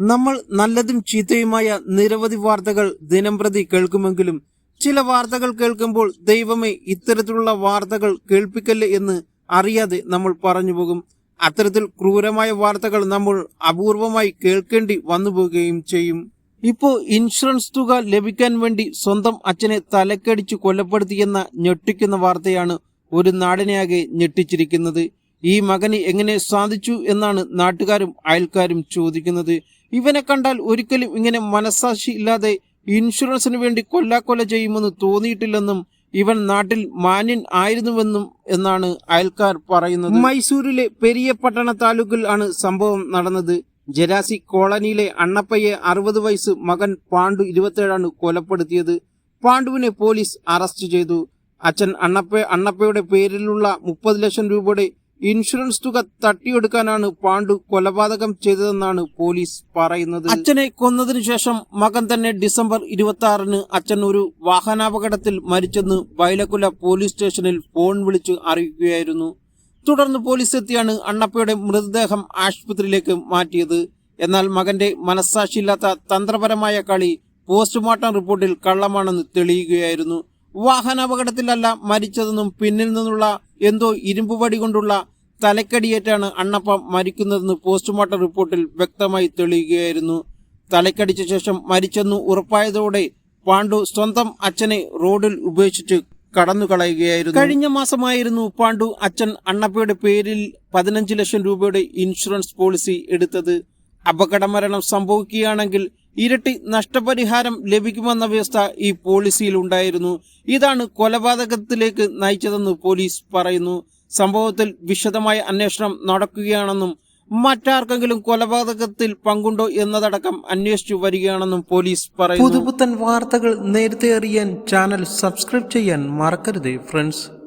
നമ്മൾ നല്ലതും ചീത്തയുമായ നിരവധി വാർത്തകൾ ദിനംപ്രതി കേൾക്കുമെങ്കിലും ചില വാർത്തകൾ കേൾക്കുമ്പോൾ ദൈവമേ ഇത്തരത്തിലുള്ള വാർത്തകൾ കേൾപ്പിക്കല്ലേ എന്ന് അറിയാതെ നമ്മൾ പറഞ്ഞു പോകും. അത്തരത്തിൽ ക്രൂരമായ വാർത്തകൾ നമ്മൾ അപൂർവമായി കേൾക്കേണ്ടി വന്നു പോവുകയും ചെയ്യും. ഇപ്പോ ഇൻഷുറൻസ് തുക ലഭിക്കാൻ വേണ്ടി സ്വന്തം അച്ഛനെ തലക്കടിച്ചു കൊലപ്പെടുത്തിയെന്ന ഞെട്ടിക്കുന്ന വാർത്തയാണ് ഒരു നാടിനെയാകെ ഞെട്ടിച്ചിരിക്കുന്നത്. ഈ മകന് എങ്ങനെ സാധിച്ചു എന്നാണ് നാട്ടുകാരും അയൽക്കാരും ചോദിക്കുന്നത്. ഇവനെ കണ്ടാൽ ഒരിക്കലും ഇങ്ങനെ മനസാക്ഷി ഇല്ലാതെ ഇൻഷുറൻസിന് വേണ്ടി കൊല്ലാക്കൊല ചെയ്യുമെന്ന് തോന്നിയിട്ടില്ലെന്നും ഇവൻ നാട്ടിൽ മാന്യൻ ആയിരുന്നുവെന്നും എന്നാണ് അയൽക്കാർ പറയുന്നത്. മൈസൂരിലെ പെരിയ പട്ടണ താലൂക്കിൽ ആണ് സംഭവം നടന്നത്. ജരാസി കോളനിയിലെ അണ്ണപ്പയെ അറുപത് വയസ്സ് മകൻ പാണ്ഡു ഇരുപത്തേഴാണ് കൊലപ്പെടുത്തിയത്. പാണ്ഡുവിനെ പോലീസ് അറസ്റ്റ് ചെയ്തു. അച്ഛൻ അണ്ണപ്പ അണ്ണപ്പയുടെ പേരിലുള്ള മുപ്പത് ലക്ഷം രൂപയുടെ ഇൻഷുറൻസ് തുക തട്ടിയെടുക്കാനാണ് പാണ്ഡു കൊലപാതകം ചെയ്തതെന്നാണ് പോലീസ് പറയുന്നത്. അച്ഛനെ കൊന്നതിനു ശേഷം മകൻ തന്നെ ഡിസംബർ ഇരുപത്തി ആറിന് അച്ഛൻ ഒരു വാഹനാപകടത്തിൽ മരിച്ചെന്ന് വൈലക്കുല പോലീസ് സ്റ്റേഷനിൽ ഫോൺ വിളിച്ച് അറിയിക്കുകയായിരുന്നു. തുടർന്ന് പോലീസ് എത്തിയാണ് അണ്ണപ്പയുടെ മൃതദേഹം ആശുപത്രിയിലേക്ക് മാറ്റിയത്. എന്നാൽ മകന്റെ മനസ്സാക്ഷിയില്ലാത്ത തന്ത്രപരമായ കളി പോസ്റ്റ്മോർട്ടം റിപ്പോർട്ടിൽ കള്ളമാണെന്ന് തെളിയുകയായിരുന്നു. വാഹനാപകടത്തിലല്ല മരിച്ചതെന്നും പിന്നിൽ നിന്നുള്ള എന്തോ ഇരുമ്പ് വടി കൊണ്ടുള്ള തലക്കടിയേറ്റാണ് അണ്ണപ്പ മരിക്കുന്നതെന്ന് പോസ്റ്റ്മോർട്ടം റിപ്പോർട്ടിൽ വ്യക്തമായി തെളിയുകയായിരുന്നു. തലക്കടിച്ച ശേഷം മരിച്ചെന്നു ഉറപ്പായതോടെ പാണ്ഡു സ്വന്തം അച്ഛനെ റോഡിൽ ഉപേക്ഷിച്ച് കടന്നു കളയുകയായിരുന്നു കഴിഞ്ഞ മാസമായിരുന്നു പാണ്ഡു അച്ഛൻ അണ്ണപ്പയുടെ പേരിൽ പതിനഞ്ച് ലക്ഷം രൂപയുടെ ഇൻഷുറൻസ് പോളിസി എടുത്തത്. അപകടമരണം സംഭവിക്കുകയാണെങ്കിൽ ഇരട്ടി നഷ്ടപരിഹാരം ലഭിക്കുമെന്ന വ്യവസ്ഥ ഈ പോളിസിയിൽ ഉണ്ടായിരുന്നു ഇതാണ് കൊലപാതകത്തിലേക്ക് നയിച്ചതെന്ന് പോലീസ് പറയുന്നു. സംഭവത്തിൽ വിശദമായ അന്വേഷണം നടക്കുകയാണെന്നും മറ്റാർക്കെങ്കിലും കൊലപാതകത്തിൽ പങ്കുണ്ടോ എന്നതടക്കം അന്വേഷിച്ചു വരികയാണെന്നും പോലീസ് പറയുന്നു. പുതുപുത്തൻ വാർത്തകൾ നേരത്തെ അറിയാൻ ചാനൽ സബ്സ്ക്രൈബ് ചെയ്യാൻ മറക്കരുത് ഫ്രണ്ട്സ്